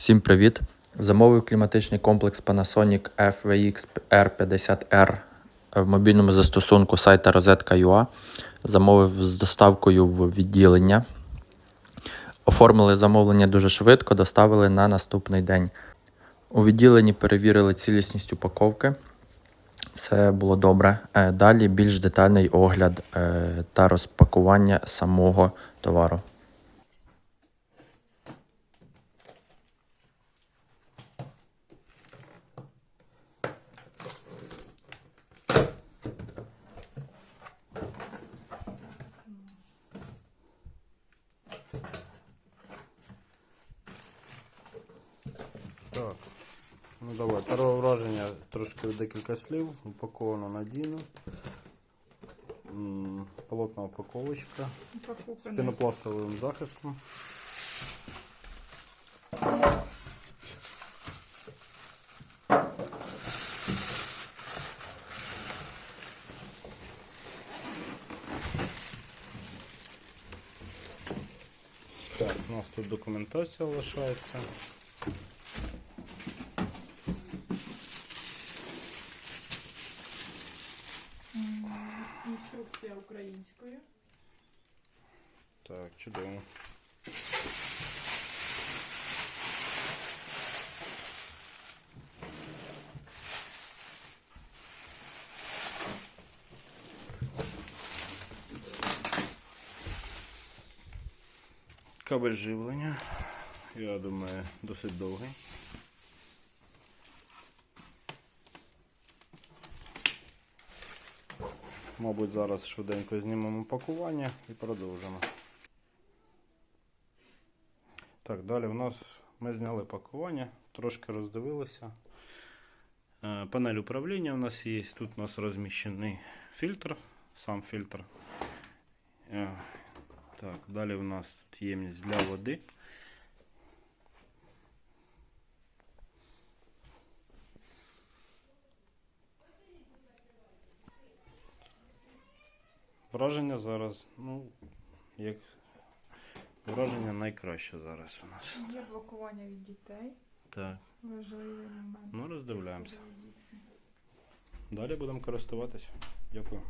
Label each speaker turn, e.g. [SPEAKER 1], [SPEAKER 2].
[SPEAKER 1] Всім привіт! Замовив кліматичний комплекс Panasonic FVX R50R в мобільному застосунку сайта Розетка.ua. Замовив з доставкою в відділення. Оформили замовлення дуже швидко, доставили на наступний день. У відділенні перевірили цілісність упаковки. Все було добре. Е, Далі більш детальний огляд е, та розпакування самого товару.
[SPEAKER 2] Так. Ну давай, перше враження трошки декілька слів, упаковано надійно. Полотна упаковочка з пінопластовим захистом. Так, у нас тут документація лишається.
[SPEAKER 3] Інструкція українською.
[SPEAKER 2] Так, чудово. Кабель живлення, я думаю, досить довгий. Мабуть, зараз швиденько знімемо пакування і продовжимо. Так, далі в нас ми зняли пакування, трошки роздивилися. Е, Панель управління у нас є. Тут у нас розміщений фільтр, сам фільтр. Е, Так, далі у нас тут ємність для води. Враження зараз, ну, як враження найкраще зараз у нас.
[SPEAKER 3] Є блокування від дітей.
[SPEAKER 2] Так,
[SPEAKER 3] Важливий момент.
[SPEAKER 2] ну роздивляємося. Далі будемо користуватися. Дякую.